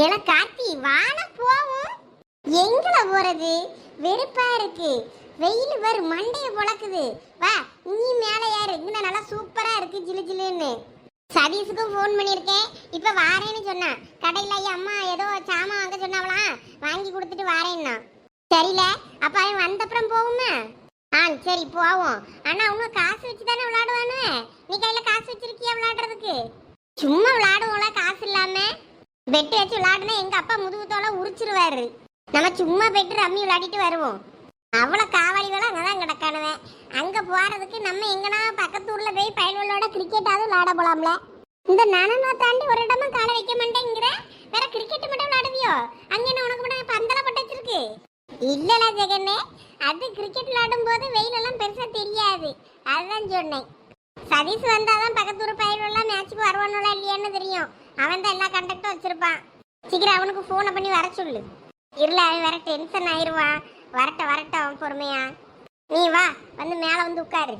ஏல கார்த்தி வாழ போவோம். எங்கள போறது? வெறுப்பா இருக்கு. வெயில் வரும் மண்டைய பொழக்குது. வா நீ மேலே ஏறு. இங்க நல்லா சூப்பரா இருக்கு ஜிலு ஜிலுன்னு. சதீஷுக்கும் ஃபோன் பண்ணியிருக்கேன். இப்போ வாரேன்னு சொன்னான் கடையில் ஐயா அம்மா ஏதோ சாமான் வாங்க சொன்னாவலாம் வாங்கி கொடுத்துட்டு வாரேன்னா. சரில அப்போ அவன் வந்தப்புறம் போகுமா ஆ சரி போவோம். ஆனால் அவங்க காசு வச்சு தானே விளாடுவானு நீ கையில் காசு வச்சிருக்கியா விளாடுறதுக்கு? சும்மா பெட்டு வச்சு விளையாடுனா எங்க அப்பா முதுகு தோலை உரிச்சிருவாரு. நம்ம சும்மா பெட்டு ரம்மி விளையாடிட்டு வருவோம். அவ்வளோ காவாளி வேலை அங்கதான் கிடக்கானுவேன். அங்க போறதுக்கு நம்ம எங்கனா பக்கத்து ஊர்ல போய் பயல்களோட கிரிக்கெட்டாவது விளையாட போலாம்ல. இந்த நனனை தாண்டி ஒரு இடமா காலை வைக்க மாட்டேங்கிற? வேற கிரிக்கெட் மட்டும் விளையாடுவியோ அங்க என்ன உனக்கு மட்டும் பந்தல பட்டு வச்சிருக்கு? இல்லல ஜெகனே. அது கிரிக்கெட் விளையாடும் போது வெயில் எல்லாம் பெருசா தெரியாது. அதுதான் சொன்னேன். சதீஷ் வந்தாதான் பக்கத்து ஊர் பயிரெல்லாம் மேட்ச்சுக்கு வருவானுல இல்லையான்னு தெரியும். அவன் தான் எல்லா கண்டக்டும் வச்சிருப்பான். சீக்கிரம் அவனுக்கு ஃபோனை பண்ணி வர சொல்லு. இருல அவன் வேற டென்ஷன் ஆயிருவான். வரட்ட வரட்ட அவன் பொறுமையா. நீ வா வந்து மேலே வந்து உட்காரு.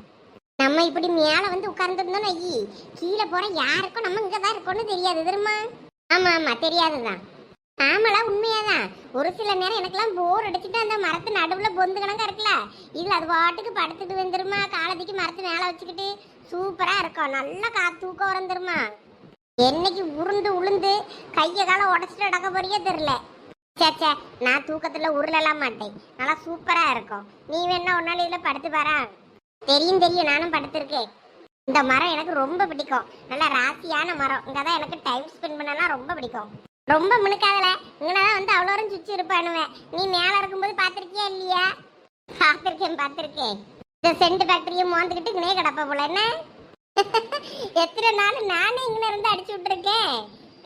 நம்ம இப்படி மேலே வந்து உட்கார்ந்துருந்தோம் ஐயி கீழே போற யாருக்கும் நம்ம இங்கே தான் இருக்கோம்னு தெரியாது தெரியுமா? தெரியாது தான் தெரியாதுதான். உண்மையாக தான் ஒரு சில நேரம் எனக்கெல்லாம் போர் அடிச்சுட்டு அந்த மரத்து நடுவில் பொந்து கணக்கா இருக்குல்ல? இதுல அது பாட்டுக்கு படுத்துட்டு வந்துருமா காலத்துக்கு மரத்து மேலே வச்சுக்கிட்டு சூப்பராக இருக்கும். நல்லா கா தூக்கம் வரந்துருமா என்னைக்கு உருண்டு உளுந்து கைய கால உடச்சிட்டு நடக்க போறியே தெரியல. சேச்சே நான் தூக்கத்துல உருளலாம் மாட்டேன். நல்லா சூப்பரா இருக்கும். நீ வேணா ஒரு நாள் இதுல படுத்து பாரா. தெரியும் தெரியும். நானும் படுத்திருக்கேன். இந்த மரம் எனக்கு ரொம்ப பிடிக்கும். நல்ல ராசியான மரம். இங்கே தான் எனக்கு டைம் ஸ்பெண்ட் பண்ணலாம் ரொம்ப பிடிக்கும். ரொம்ப மினுக்காதல. இங்கதான் வந்து அவ்வளோ நேரம் சுற்றி இருப்பானுவேன் நீ மேலே இருக்கும்போது பார்த்துருக்கியா இல்லையா? பார்த்துருக்கேன் பார்த்துருக்கேன். இந்த சென்ட் ஃபேக்டரியை மோந்துக்கிட்டு இங்கனே கிடப்ப போல. என்ன? எத்தனை நாள் நானே இங்கே இருந்து அடிச்சு விட்டுருக்கேன்.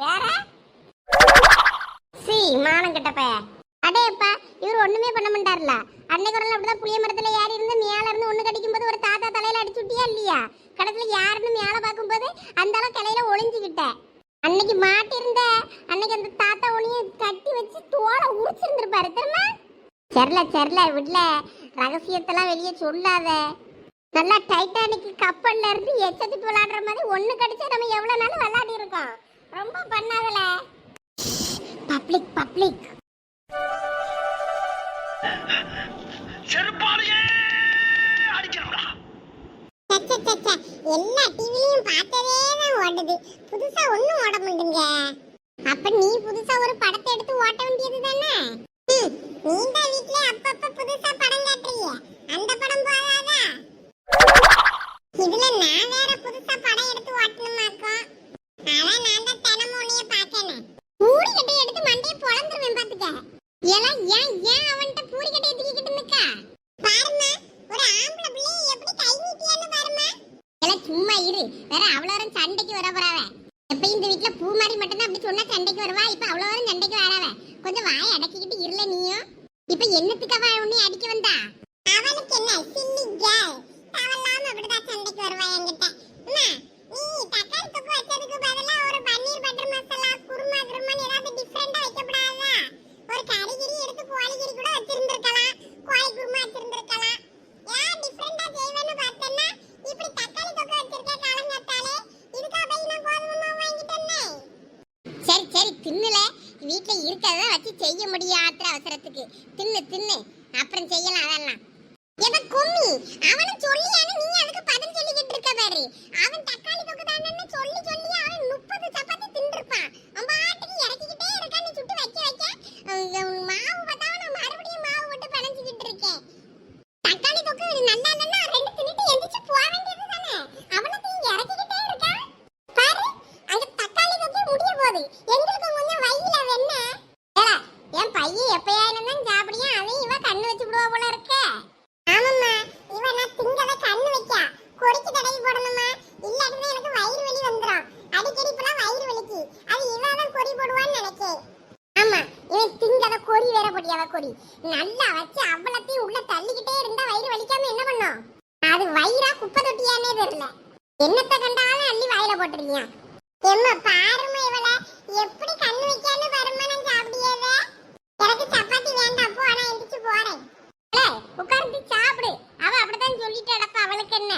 வேற? சி மானம் கிட்டப்பா. பைய அடேப்பா இவர் ஒண்ணுமே பண்ண மாட்டார்ல. அன்னைக்கு ஒரு நாள் அப்படிதான் புளிய மரத்துல ஏறி இருந்து மேல இருந்து ஒண்ணு கடிக்கும் போது ஒரு தாத்தா தலையில அடிச்சு விட்டியா இல்லையா? கடத்துல யாருன்னு மேல பார்க்கும்போது அந்த அளவு கிளையில ஒளிஞ்சுக்கிட்ட அன்னைக்கு மாட்டிருந்த அன்னைக்கு அந்த தாத்தா உனிய கட்டி வச்சு தோலை உரிச்சிருந்திருப்பாரு தெரியுமா? சரில சரில விடல. ரகசியத்தெல்லாம் வெளியே சொல்லாத. நல்லா டைட்டானிக் கப்பல்ல இருந்து எச்சத்துட்டு விளையாடுற மாதிரி ஒண்ணு கடிச்சா நம்ம எவ்வளவு நாள் விளையாடி இருக்கோம். ரொம்ப பண்ணாதல. பப்ளிக் பப்ளிக் செருப்பாலேயே எல்லா டிவிலையும் பார்த்ததே தான் ஓடுது. புதுசா ஒண்ணும் ஓட மாட்டேங்க அப்ப நீ புதுசா ஒரு படத்தை எடுத்து ஓட்ட வேண்டியது தானே? நீ தான் கொடி வேற பொடியாவ கொடி. நல்லா வச்சு அவ்வளத்தையும் உள்ள தள்ளிக்கிட்டே இருந்தா வயிறு வலிக்காம என்ன பண்ணும்? அது வயிறா குப்பை தொட்டியானே தெரியல. என்னத்த கண்டாலும் அள்ளி வாயில போட்டுருக்கியா? எம்மா பாருமா இவள. எப்படி கண்ணு வைக்கான்னு பாருமா சாப்பிடியவே எனக்கு சப்பாத்தி வேண்டாம் போ நான் எந்திரிச்சு போறேன். உட்கார்ந்து சாப்பிடு. அவ அப்படித்தான் சொல்லிட்டு அடப்பா அவளுக்கு என்ன?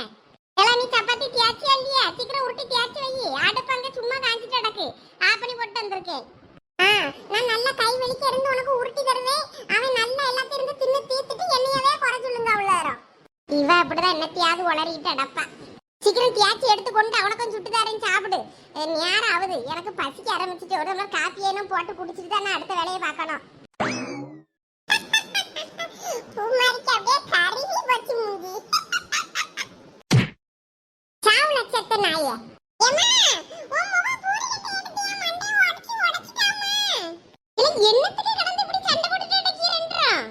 எல்லாம் நீ சப்பாத்தி தியாச்சியா இல்லையா சீக்கிரம் உருட்டி தியாச்சி வை. அடுப்பு அங்க சும்மா காஞ்சிட்டு அடக்கு ஆஃப் பண்ணி போட்டு வந்திருக்கேன். நான் நல்ல கை வலிக்க இருந்து உனக்கு உருட்டி தருவேன். அவன் நல்லா எல்லாத்தையும் இருந்து தின்னு தீத்துட்டு என்னையவே குறை சொல்லுங்க அவ்வளோ இவ அப்படிதான் என்னத்தையாவது உளறிட்டு அடப்பா சீக்கிரம் தியாச்சி எடுத்து கொண்டு அவனுக்கும் சுட்டு தரேன் சாப்பிடு. நேரம் ஆகுது. எனக்கு பசிக்க ஆரம்பிச்சிட்டு ஒரு மாதிரி காப்பி போட்டு குடிச்சிட்டு தான் நான் அடுத்த வேலையை பார்க்கணும் பூமாரிக்கு அப்படியே கருகி போச்சு மூஞ்சி சாவு நட்சத்திர நாயே ஏம்மா, உன் முகம் பூரிக்கிட்டு எடுத்து என் மண்டையை உடைச்சு உடைச்சிட்டாம்மா. இல்லை, என்னத்துக்கு கிடந்து இப்படி சண்டை போட்டுட்டு அடிக்கிறேன்றான்?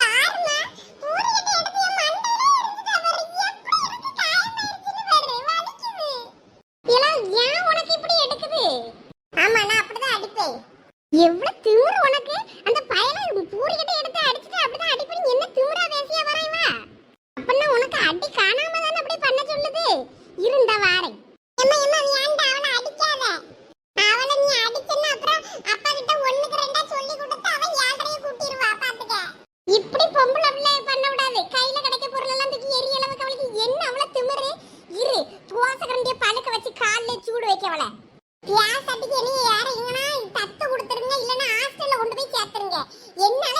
பாரும்மா, பூரிக்கிட்டு எடுத்து என் மண்டையிலே எரிஞ்சுட்டா பாரு. எப்படி இருக்கு, காயமாயிருச்சுன்னு பாரு, வலிக்குது. இல்லை, ஏன் உனக்கு இப்படி எடுக்குது? ஆமா, நான் அப்படிதான் அடிப்பேன். எவ்வளவு உனக்கு அந்த பயலை பூரிக்கிட்ட எடுத்து அடிச்சுட்டு அப்படிதான் அடிப்பேன் என்ன திமிரா பேசியா வரைவா அப்பன்னா உனக்கு அடி காணாம தானே அப்படி பண்ண சொல்லுது இருந்த வாரேன் எம்மா எம்மா வேண்டாம் அவனை அடிக்காத அவனை நீ அடிச்சன்னா அப்புறம் அப்பா கிட்ட ஒண்ணுக்கு ரெண்டா சொல்லி கொடுத்து அவன் ஏழ்றைய கூட்டிடுவா பாத்துக்க இப்படி பொம்பளை பிள்ளை பண்ண விடாது கையில கிடைக்க பொருள் எல்லாம் தூக்கி எரிய அளவுக்கு அவளுக்கு என்ன அவ்வளவு திமிரு இரு தோசை கரண்டிய பழுக்க வச்சு கால்ல சூடு வைக்க அவளை கேஸ் அடிக்க நீ யார எங்கனா தத்து கொடுத்துருங்க இல்லனா ஹாஸ்டல்ல கொண்டு போய் சேர்த்துருங்க என்னால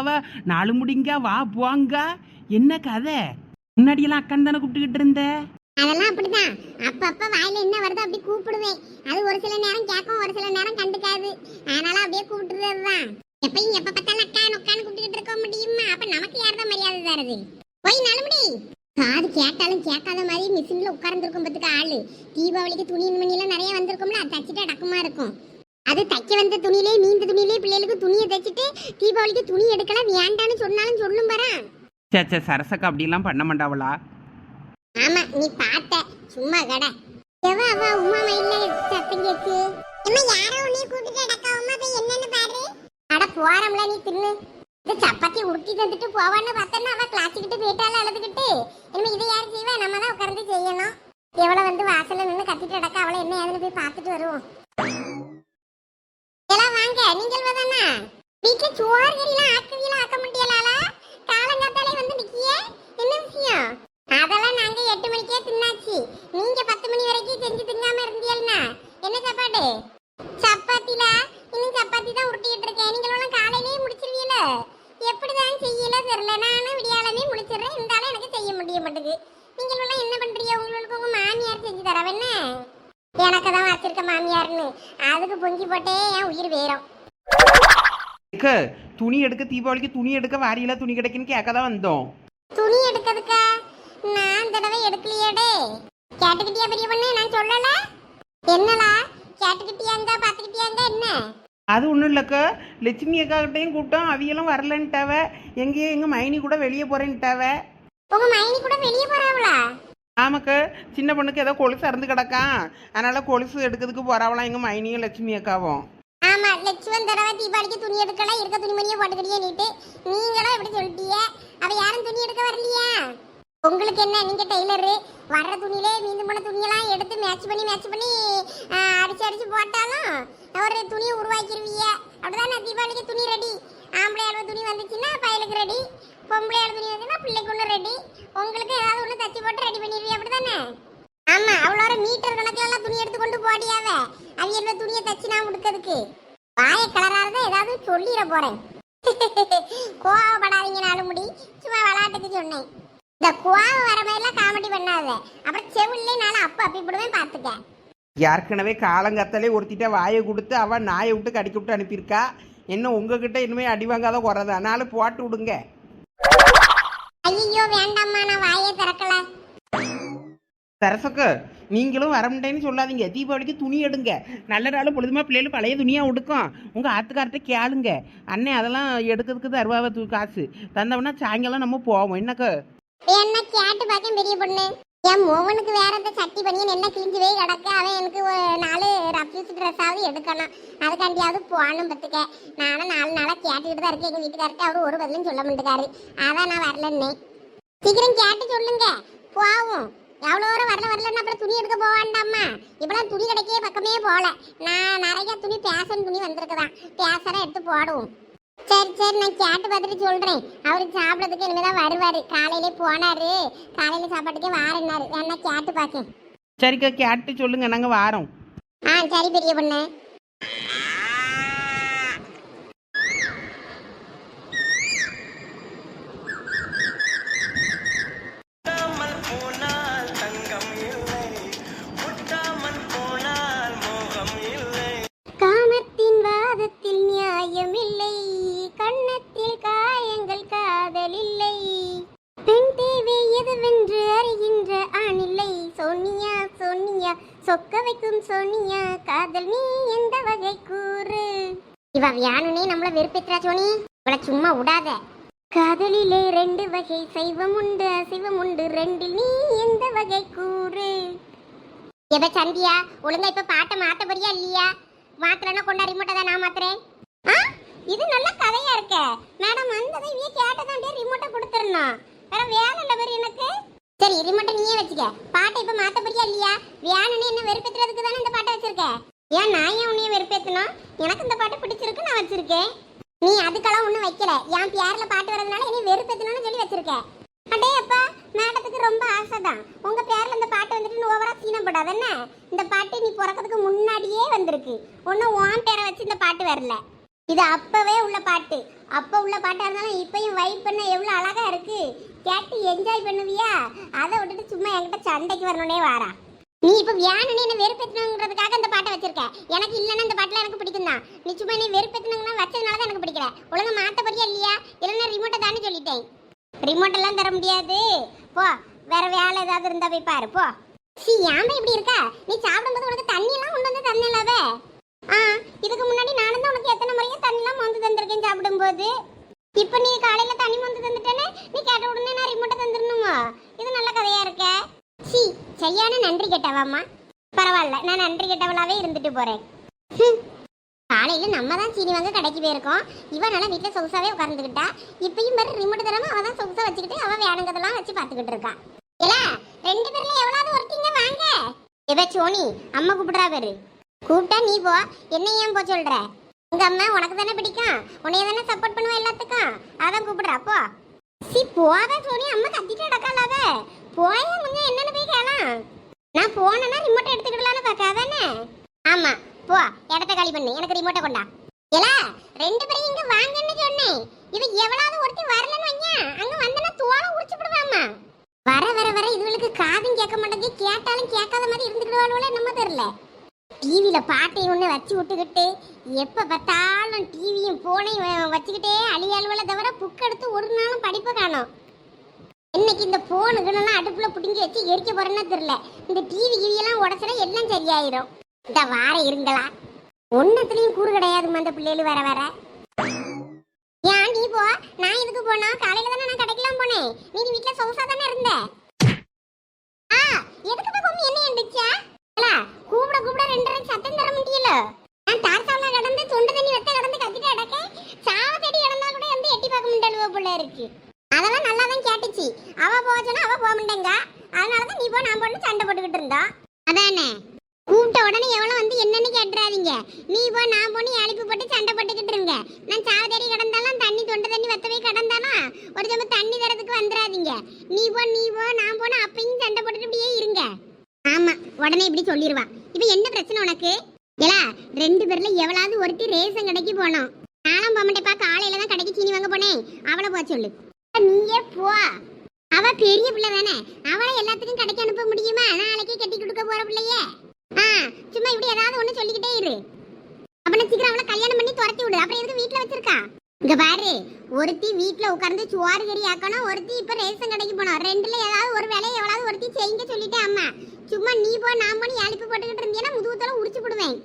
சரசக்கவ நாலு முடிங்க வா போங்க. என்ன கதை? முன்னாடியெல்லாம் அக்கன் தானே கூப்பிட்டுக்கிட்டு இருந்த? அதெல்லாம் அப்படிதான். அப்பப்ப வாயில என்ன வருதோ அப்படி கூப்பிடுவேன். அது ஒரு சில நேரம் கேட்கும் ஒரு சில நேரம் கண்டுக்காது. அதனால அப்படியே கூப்பிட்டுறதுதான். எப்பயும் எப்ப பார்த்தாலும் அக்கா நொக்கான்னு கூப்பிட்டுக்கிட்டு இருக்க முடியுமா? அப்ப நமக்கு யார்தான் மரியாதை தருது? போய் நலுமுடி காது கேட்டாலும் கேட்காத மாதிரி மிஷின்ல உட்கார்ந்துருக்கும் பத்துக்கு ஆளு. தீபாவளிக்கு துணி மணி எல்லாம் நிறைய வந்திருக்கும்ல அது தச்சுட்டு அடக்கமா இருக்கும். அது தைக்க வந்த துணியிலே நீந்த துணியிலே பிள்ளைகளுக்கு துணியை தைச்சிட்டு தீபாவளிக்கு துணி எடுக்கலாம். வேண்டான்னு சொன்னாலும் சொல்லும் பாரா. சே சே சரசக்கா அப்படிலாம் பண்ண மாட்டாவளா? ஆமா நீ பார்த்த. சும்மா கடை. எவ அவ உமா மயில சத்தம் கேக்கு அம்மா யாரோ உன்னை கூட்டிட்டு அடக்கா உமா போய் என்னன்னு பாரு. அட போறோம்ல நீ தின்னு. இந்த சப்பாத்தி உருட்டி தந்துட்டு போவான்னு பார்த்தேன்னா அவ கிளாச்சுக்கிட்டு போயிட்டால அழுதுகிட்டு இனிமே இதை யார் செய்வா? நம்ம தான் உட்கார்ந்து செய்யணும். எவ்வளவு வந்து வாசல்ல நின்று கத்திட்டு அடக்கா அவளை என்ன ஏதுன்னு போய் பார்த்துட்டு வருவோம். எல்லாம் வாங்க நீங்கள் வதானா. வீட்டுல சோறு கறிலாம் ஆக்குவீங்களா ஆக்க முடியலாளா காலங்காத்தாலே வந்து நிக்கிய? என்ன விஷயம்? அதெல்லாம் நாங்க எட்டு மணிக்கே தின்னாச்சு. நீங்க பத்து மணி வரைக்கும் செஞ்சு தின்னாம இருந்தீங்கன்னா என்ன சாப்பாடு? சப்பாத்தில இன்னும் சப்பாத்தி தான் உருட்டிட்டு இருக்கேன் நீங்க எல்லாம் காலையிலேயே முடிச்சிருவீல எப்படிதான் செய்யல தெரியல நானும் விடியாலமே முடிச்சிடுறேன் இருந்தாலும் எனக்கு செய்ய முடிய மாட்டேங்குது நீங்க எல்லாம் என்ன பண்றீங்க உங்களுக்கு உங்க மாமியார் செஞ்சு தரவென்ன எனக்கு தான் வச்சிருக்க மாமியார்னு அதுக்கு பொங்கி போட்டே என் உயிர் வேறும். ஏக்க துணி எடுக்க தீபாவளிக்கு துணி எடுக்க வாரியில துணி கிடைக்குன்னு கேட்க தான் வந்தோம். துணி எடுக்கிறதுக்கா? நான் தடவை எடுக்கலையேடே கேட்டுக்கிட்டியா பெரிய பொண்ணு? நான் சொல்லல. என்னலா கேட்டுக்கிட்டியாங்க பார்த்துக்கிட்டியாங்க என்ன? அது ஒன்றும் இல்லைக்க. லட்சுமி அக்காக்கிட்டையும் கூப்பிட்டோம். அவியெல்லாம் வரலன்ட்டாவ. எங்கேயோ எங்கள் மைனி கூட வெளியே போகிறேன்ட்டாவ உங்க மைனி கூட வெளியே போறாவளா? ஆமாக்க சின்ன பொண்ணுக்கு ஏதோ கொலுசு அறந்து கிடக்கான் அதனால் கொலுசு எடுக்கிறதுக்கு போகிறாவலாம் எங்கள் மைனியும் லட்சுமி அக்காவும். ஆமா லட்சுமன் தடவை தீபாவளிக்கு துணி எடுக்கல இருக்க துணிமணியை போட்டுக்கிட்டே நீட்டு. நீங்களும் எப்படி சொல்லிட்டீங்க? அவ யாரும் துணி எடுக்க வரலையா? உங்களுக்கு என்ன நீங்க டெய்லரு? வர்ற துணியிலே மீந்து போன துணியெல்லாம் எடுத்து மேட்ச் பண்ணி மேட்ச் பண்ணி அடிச்சு அடிச்சு போட்டாலும் ஒரு துணியை உருவாக்கிடுவீங்க அப்படிதான் தீபாவளிக்கு துணி ரெடி ஆம்பளை அளவு துணி வந்துச்சுன்னா பயலுக்கு ரெடி பொம்பளை அளவு துணி வந்துச்சுன்னா பிள்ளைக்கு ஒன்று ரெடி உங்களுக்கு ஏதாவது ஒன்று தச்சு போட்டு ரெடி பண்ணிடுவீங்க அப்படிதானே ஆமா அவ்வளோ மீட்டர் கணக்குல எல்லாம் துணி எடுத்து கொண்டு போடியாவ அவ. என்ன துணியை தச்சு நான் கொடுக்கறதுக்கு வாய கலராக ஏதாவது சொல்லிட போகிறேன் கோவப்படாதீங்க நாலு முடி சும்மா விளையாட்டுக்கு சொன்னேன். இந்த கோவம் வர மாதிரிலாம் காமெடி பண்ணாத. அப்புறம் செவிலே நானும் அப்போ அப்பி விடுவேன் ஏற்கனவே காலங்கத்தாலே ஒருத்திட்ட வாயை கொடுத்து அவன் நாயை விட்டு கடிக்க விட்டு அனுப்பியிருக்கா. என்ன உங்ககிட்ட இனிமே அடி வாங்காத குறைதான். அதனால போட்டு விடுங்க. ஐயோ வேண்டாம்மா நான் வாயே திறக்கல. சரசக்கு நீங்களும் வரமுட்டேன்னு சொல்லாதீங்க. தீபாவளிக்கு துணி எடுங்க. நல்ல நாள் பொழுதுமா பிள்ளைகள் பழைய துணியாக உடுக்கும். உங்கள் ஆத்துக்கார்ட்ட கேளுங்க. அண்ணே அதெல்லாம் எடுக்கிறதுக்கு தருவாவ காசு. தந்தவொன்னா சாயங்காலம் நம்ம போவோம். என்னக்கு? என்ன கேட்டு பார்க்க பெரிய பொண்ணு. என் மோகனுக்கு வேற இந்த சட்டி பண்ணி என்ன கிழிஞ்சு போய் கிடக்க? அவன் எனக்கு ஒரு நாலு ரஃப்யூஸ் ட்ரெஸ்ஸாவது எடுக்கணும். அதுக்காண்டியாவது போகணும் பத்துக்க நானும் நாலு நாளாக கேட்டுக்கிட்டு தான் இருக்கேன். எங்கள் வீட்டுக்கார்ட்ட அவர் ஒரு பதிலும் சொல்ல மாட்டேக்காரு அதான் நான் வரலன்னே. சீக்கிரம் கேட்டு சொல்லுங்க. போவோம். எவ்வளோ தூரம் வரல வரலன்னு அப்புறம் துணி எடுக்க போக வேண்டாமா? இப்பெல்லாம் துணி கிடைக்கவே பக்கமே போகல. நான் நிறைய துணி பேசன் துணி வந்திருக்குதான். பேசற எடுத்து போடுவோம். சரி சரி நான் கேட்டு பார்த்துட்டு சொல்றேன். அவருக்கு சாப்பிடறதுக்கு இனிமேதான் வருவாரு. காலையிலே போனாரு. காலையில சாப்பாட்டுக்கே வாரனாரு வேணா கேட்டு பார்க்கேன். சரிக்கா கேட்டு சொல்லுங்க. நாங்கள் வாரோம். ஆ சரி பெரிய பொண்ணு. சோனியா சொக்க வைக்கும் சோனியா காதல் நீ எந்த வகை கூறு? இவ வியானுனே நம்மள வெறுப்பேத்துறா சோனி. இவள சும்மா விடாத. காதலிலே ரெண்டு வகை சைவம் உண்டு அசைவம் உண்டு. ரெண்டில் நீ எந்த வகை கூறு? எவ சந்தியா? ஒழுங்கா இப்ப பாட்டை மாத்த போறியா இல்லையா? மாத்திரனா கொண்டா ரிமோட்டை தான் நான் மாத்துறேன். இது நல்ல கதையா இருக்க. மேடம் வந்ததை இவைய கேட்டதாண்டே ரிமோட்டை கொடுத்துருந்தோம் வேற வேலை இல்லை பேர் எனக்கு. சரி ரிமோட்டை நீயே வச்சுக்க. பாட்டை இப்ப மாத்த போறியா இல்லையா? வேணும்னு என்ன வெறுப்பேத்துறதுக்கு தானே இந்த பாட்டை வச்சிருக்க? ஏன் நான் ஏன் உன்னைய வெறுப்பேத்தணும் எனக்கு இந்த பாட்டு பிடிச்சிருக்கு நான் வச்சிருக்கேன். நீ அதுக்கெல்லாம் ஒண்ணும் வைக்கல. என் பேரில் பாட்டு வரதுனால என்னை வெறுப்பேத்தணும்னு சொல்லி வச்சிருக்க. அடே அப்பா மேடத்துக்கு ரொம்ப ஆசை தான் உங்க பேர்ல இந்த பாட்டு வந்துட்டு ஓவரா சீனப்படாத என்ன? இந்த பாட்டு நீ பிறக்கிறதுக்கு முன்னாடியே வந்திருக்கு. ஒன்னும் உன் பேரை வச்சு இந்த பாட்டு வரல. இது அப்பவே உள்ள பாட்டு. அப்ப உள்ள பாட்டா இருந்தாலும் இப்பயும் வைப் பண்ண எவ்வளவு அழகா இருக்கு. கேட்டு என்ஜாய் பண்ணுவியா? அதை விட்டுட்டு சும்மா என்கிட்ட சண்டைக்கு வரணுனே வாரா நீ இப்போ வியானனே என்ன வெறுப்பேத்தணுங்கிறதுக்காக இந்த பாட்டை வச்சிருக்க? எனக்கு இல்லைன்னா இந்த பாட்டில் எனக்கு பிடிக்கும் தான் நீ சும்மா என்ன வெறுப்பேத்தணுங்கன்னா வச்சதுனால தான் எனக்கு பிடிக்கல. ஒழுங்கு மாத்த போறியா இல்லையா? இல்லைன்னா ரிமோட்டை தானே சொல்லிட்டேன். ரிமோட் எல்லாம் தர முடியாது. போ வேற வேலை ஏதாவது இருந்தா போய் பாரு போ. சி ஏன் இப்படி இருக்கா? நீ சாப்பிடும்போது உனக்கு தண்ணி எல்லாம் கொண்டு வந்து தரலாவே ஆ இதுக்கு முன்னாடி நானும் தான் உனக்கு எத்தனை முறையும் தண்ணிலாம் வந்து தந்திருக்கேன் சாப்பிடும்போது. இப்ப நீ காலையில தனி மந்து தந்துட்டேன்னு நீ கேட்ட உடனே நான் ரிமோட்டை தந்துடணுமா இது நல்ல கதையா இருக்க. சி சரியான நன்றி கேட்டவாம்மா. பரவாயில்ல நான் நன்றி கேட்டவளாவே இருந்துட்டு போறேன். காலையில நம்ம தான் சீனி வாங்க கடைக்கு போயிருக்கோம். இவன் நல்லா வீட்டுல சொகுசாவே உட்கார்ந்துக்கிட்டா இப்பயும் பாரு ரிமோட் தராம அவ தான் சொகுசா வச்சுக்கிட்டு அவ வேணுங்கிறதெல்லாம் வச்சு பாத்துக்கிட்டு இருக்கான் இல்ல ரெண்டு பேர்ல எவ்வளவு ஒருத்தீங்க வாங்க. எவ சோனி அம்மா கூப்பிடுறா பேரு. கூப்பிட்டா நீ போ. என்ன ஏன் போ சொல்ற? உங்க அம்மா உனக்கு தானே பிடிக்கும்? உன்னைய தானே சப்போர்ட் பண்ணுவா எல்லாத்துக்கும்? அதான் கூப்பிடுறா போ. சி போத சோனி அம்மா கத்திட்டு அடக்காலாத போய கொஞ்சம் என்னன்னு போய் கேளாம். நான் போனேன்னா ரிமோட் எடுத்துக்கிடலான்னு பார்க்க அதானே? ஆமா போ. இடத்த காலி பண்ணு. எனக்கு ரிமோட்டை கொண்டா. ஏலா ரெண்டு பேரும் இங்க வாங்கன்னு சொன்னேன். இது எவ்வளவு ஒருத்தி வரலன்னு வையா அங்க வந்தனா தோலை உரிச்சு விடுவாமா வர வர வர இதுகளுக்கு காதும் கேட்க மாட்டேங்குது. கேட்டாலும் கேட்காத மாதிரி இருந்துக்கிடுவாளுவளே நம்ம தெரியல. டிவியில பாட்டை ஒண்ணு வச்சு விட்டுக்கிட்டு எப்போ பார்த்தாலும் டிவியும் ஃபோனையும் வச்சுக்கிட்டே அழியாளுவில் தவிர புக் எடுத்து ஒரு நாளும் படிப்பை காணும். இன்னைக்கு இந்த போனுக்குன்னு அடுப்புல பிடிங்கி வச்சு எரிக்க போகிறேன்னு தெரில இந்த டிவி கிவியெல்லாம் உடச்சுனா எல்லாம் சரியாயிரும். இந்த வார இருங்களா ஒன்றத்துலேயும் கூறு கிடையாது அந்த பிள்ளைகள் வர வர ஏன் நீ போ? நான் இதுக்கு போனோம் காலையில் தானே நான் கடைக்கெல்லாம் போனேன். நீ வீட்டில் சொகுசா தானே இருந்த? ஆ எதுக்கு என்ன எந்திரிச்சா கூப்பிட கூப்பிட ரெண்டு ரெண்டு சத்தம் தர முடியல. நான் தார்சாவில கடந்து தொண்டு தண்ணி வெத்த கடந்து கத்திட்டு அடக்க சாவ தேடி இடந்தா கூட வந்து எட்டி பார்க்க முடியல போல இருக்கு. அதெல்லாம் நல்லா தான் கேட்டுச்சு. அவ போச்சுன்னா அவ போக மாட்டேங்க. அதனால தான் நீ போ நான் போட்டு சண்டை போட்டுக்கிட்டு இருந்தா. அதானே கூப்பிட்ட உடனே எவ்வளோ வந்து என்னன்னு கேட்டுறாதீங்க. நீ போ நான் போன்னு அழைப்பு போட்டு சண்டை போட்டுக்கிட்டு இருங்க. நான் சாவதேடி கிடந்தாலும் தண்ணி தொண்டு தண்ணி வத்த போய் கிடந்தாலும் ஒரு சம தண்ணி தரதுக்கு வந்துடாதீங்க நீ போ நீ போ நான் போன அப்பயும் சண்டை போட்டுட்டு இப்படியே இருங்க. ஆமா உடனே இப்படி சொல்லிடுவா இப்போ என்ன பிரச்சனை உனக்கு? ஏலா ரெண்டு பேர்ல எவ்வளவு ஒருத்தி ரேஷன் கடைக்கு போனோம். நானும் போக மாட்டேப்பா காலையில தான் கடைக்கு சீனி வாங்க போனேன். அவளை போக சொல்லு. நீயே போ. அவ பெரிய பிள்ளை தானே. அவளை எல்லாத்துக்கும் கடைக்கு அனுப்ப முடியுமா? நாளைக்கே கட்டி கொடுக்க போற பிள்ளையே. ஆ சும்மா இப்படி ஏதாவது ஒண்ணு சொல்லிக்கிட்டே இரு. அப்ப சீக்கிரம் அவளை கல்யாணம் பண்ணி துரத்தி விடு. அப்புறம் எதுக்கு வீட்டுல வச்சிருக்கா? இங்க பாரு ஒருத்தி வீட்ல உட்கார்ந்து சுவாறு கறி ஆக்கணும் ஒருத்தி இப்ப ரேஷன் கடைக்கு போனோம் ரெண்டுல ஏதாவது ஒரு வேலையை எவ்வளவு ஒருத்தி செய்யுங்க சொல்லிட்டேன் அம்மா. சும்மா நீ போ நான் போய் அழிப்பு போட்டுக்கிட்டு இருந்தீங்கன்னா முதுகுத்தல உரிச்சு போடுவேன்.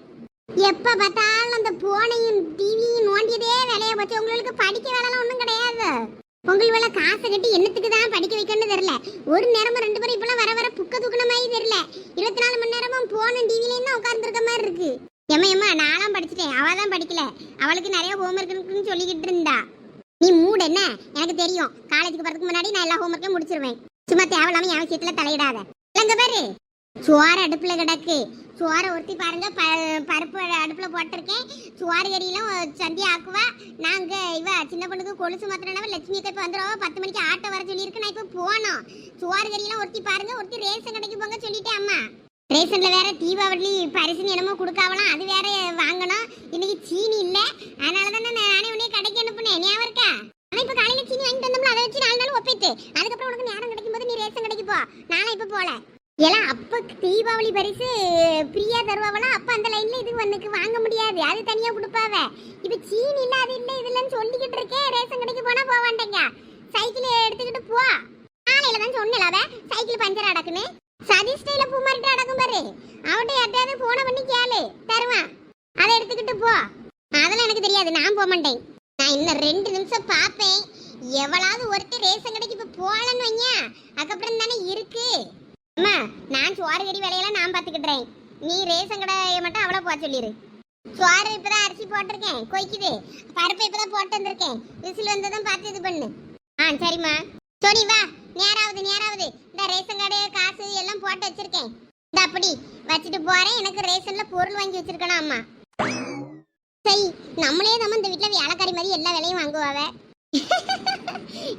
எப்ப பார்த்தாலும் அந்த போனையும் டிவியும் நோண்டியதே வேலையை வச்சு உங்களுக்கு படிக்க வேலைலாம் ஒன்றும் கிடையாது. உங்கள் வேலை காசை கட்டி என்னத்துக்கு தான் படிக்க வைக்கணும்னு தெரியல. ஒரு நேரமும் ரெண்டு பேரும் இப்பெல்லாம் வர வர புக்க தூக்கின மாதிரி தெரியல. இருபத்தி நாலு மணி நேரமும் போனும் டிவிலையும் தான் உட்கார்ந்துருக்க மாதிரி இருக்கு. எம்மா எம்மா நானும் படிச்சிட்டேன். அவள் தான் படிக்கல. அவளுக்கு நிறைய ஹோம்ஒர்க் இருக்குன்னு சொல்லிக்கிட்டு இருந்தா. நீ மூடு என்ன? எனக்கு தெரியும். காலேஜுக்கு வரதுக்கு முன்னாடி நான் எல்லா ஹோம்ஒர்க்கையும் முடிச்சிருவேன். சும்மா தேவையில்லாம என் விஷயத்துல தலையிடாத. இல்லைங்க பாரு. சுவார அடுப்புல கிடக்கு. சுவார ஒருத்தி பாருங்க ப- பருப்பு அடுப்புல போட்டிருக்கேன். சுவார் கறியெல்லாம் சந்தியா ஆக்குவா. நாங்க இவ சின்ன பொண்ணுக்கு கொலுசு மாத்திரனாவ லட்சுமி அக்கா இப்ப வந்துடுவா பத்து மணிக்கு ஆட்டோ வர சொல்லியிருக்கு. நான் இப்போ போனோம். சுவார் கறியெல்லாம் ஒருத்தி பாருங்க ஒருத்தி ரேஷன் கடைக்கு போங்க சொல்லிட்டேன் அம்மா. ரேஷன்ல வேற தீபாவளி பரிசுன்னு என்னமோ கொடுக்காவலாம் அது வேற வாங்கணும். இன்னைக்கு சீனி இல்ல. அதனால தானே நானே உடனே கடைக்கு அனுப்புனேன். ஞாபகம் இருக்கா? ஆனா இப்ப காலையில சீனி வாங்கிட்டு வந்தோம்ல அதை வச்சு நாலு நாள் ஒப்பிட்டு. அதுக்கப்புறம் உனக்கு நேரம் கிடைக்கும் போது நீ ரேஷன் கடைக்கு போ. நானும் இப்ப போல. எல்லாம் அப்ப தீபாவளி பரிசு ஃப்ரீயா தருவாவலாம் அப்ப அந்த லைன்ல இது உனக்கு வாங்க முடியாது. அது தனியா கொடுப்பாவ. இப்ப சீனி இல்ல அது இல்ல இது இல்லன்னு சொல்லிக்கிட்டு இருக்கேன் ரேஷன் கடைக்கு போனா போவாண்டேங்க சைக்கிள் எடுத்துக்கிட்டு போ. காலையில தான் சொன்னல அவ. Cycle puncture அடக்குன்னு. சதீஷ் ஸ்டைல பூ மாறிட்டு அடக்கும் பாரு. அவட்ட யார்ட்டையாவது போன பண்ணி கேளு. தருவான் அதை எடுத்துக்கிட்டு போ. அதெல்லாம் எனக்கு தெரியாது. நான் போக மாட்டேன். நான் இன்னும் ரெண்டு நிமிஷம் பார்ப்பேன். எவ்வளவு ஒருத்தர் ரேஷன் கடைக்கு இப்ப போகலன்னு வைங்க. அதுக்கப்புறம் தானே இருக்கு. அம்மா நான் சோறு கறி வேலையெல்லாம் நான் பார்த்துக்கிட்டுறேன். நீ ரேஷன் கடையை மட்டும் அவ்வளோ போக சொல்லிடு சோறு இப்பதான் அரிசி போட்டிருக்கேன். கொய்க்குது பருப்பு இப்பதான் போட்டு வந்திருக்கேன். விசில் வந்ததும் பார்த்து இது பண்ணு. ஆ சரிம்மா. சோனி வா. நேராவது நேராவது. இந்த ரேஷன் கடை காசு எல்லாம் போட்டு வச்சிருக்கேன். இந்த அப்படி வச்சுட்டு போறேன். எனக்கு ரேஷன்ல பொருள் வாங்கி வச்சிருக்கணும் அம்மா. சரி நம்மளே நம்ம இந்த வீட்ல வேலைக்காரி மாதிரி எல்லா வேலையும் வாங்குவாவ.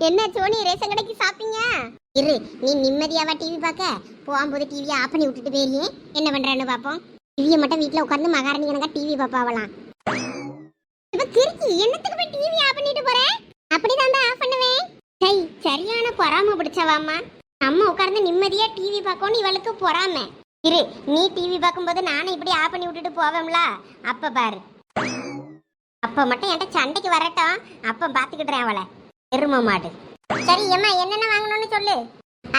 என்ன சோனி ரேஷன் கடைக்கு சாப்பிங்க இரு நீ நிம்மதியாவா டிவி பார்க்க? போகும்போது டிவியை ஆஃப் பண்ணி விட்டுட்டு போயிருயே என்ன பண்ணுறேன்னு பார்ப்போம். டிவியை மட்டும் வீட்டில் உட்காந்து மகாராணி கணக்கா டிவி பார்ப்பாவலாம். இப்போ கிறுக்கி என்னத்துக்கு போய் டிவி ஆஃப் பண்ணிட்டு போகிறேன் அப்படி தான் ஆஃப் பண்ணுவேன். ஹேய் சரியான பொறாம பிடிச்சவாம்மா. நம்ம உட்கார்ந்து நிம்மதியா டிவி பார்க்கணும் இவளுக்கு பொறாம. இரு நீ டிவி பார்க்கும்போது நானும் இப்படி ஆஃப் பண்ணி விட்டுட்டு போவேம்ல. அப்ப பாரு. அப்ப மட்டும் என்கிட்ட சண்டைக்கு வரட்டும். அப்ப பாத்துக்கிட்டேன் அவளை. எரும மாடு. சரி அம்மா என்னென்ன வாங்கணும்னு சொல்லு.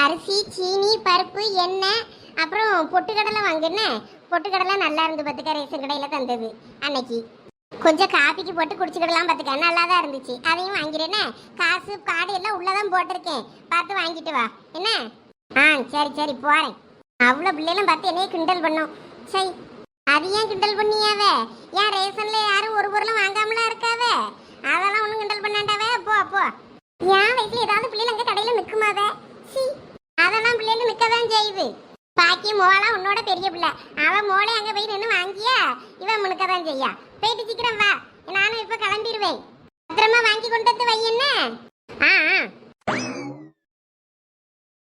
அரிசி சீனி பருப்பு எண்ணெய் அப்புறம் பொட்டுக்கடலை வாங்கினேன் பொட்டுக்கடலை நல்லா இருந்து பத்துக்க ரேஷன் கடையில் தந்தது. அன்னைக்கு. கொஞ்சம் காப்பிக்கு போட்டு குடிச்சுக்கிடலாம் பார்த்துக்க. நல்லா தான் இருந்துச்சு. அதையும் வாங்கிறேனே காசு காடு எல்லாம் உள்ளதான் போட்டிருக்கேன். பார்த்து வாங்கிட்டு வா. என்ன? ஆ சரி சரி போகிறேன் அவ்வளோ பிள்ளைகளும் பார்த்து என்னைய கிண்டல் பண்ணும். சரி அது ஏன் கிண்டல் பண்ணியாவே? ஏன் ரேஷனில் யாரும் ஒரு பொருளும் வாங்காமலாம் இருக்காவே? அதெல்லாம் ஒன்றும் கிண்டல் பண்ணாண்டாவே? போ போ. என் வயசுல ஏதாவது பிள்ளைகள் அங்கே கடையில் நிற்குமாவே சி அதெல்லாம் பிள்ளைகள் நிற்க தான் செய்யுது. பாக்கி மோளா உன்னோட பெரிய பிள்ளை. அவன் மோளை அங்கே போய் நின்று வாங்கியா? இவன் முழுக்கதான் செய்யா. போயிட்டு சீக்கிரம் வா. நானும் இப்போ கிளம்பிடுவேன். பத்திரமா வாங்கி கொண்டு வந்து வை என்ன? ஆ ஆ.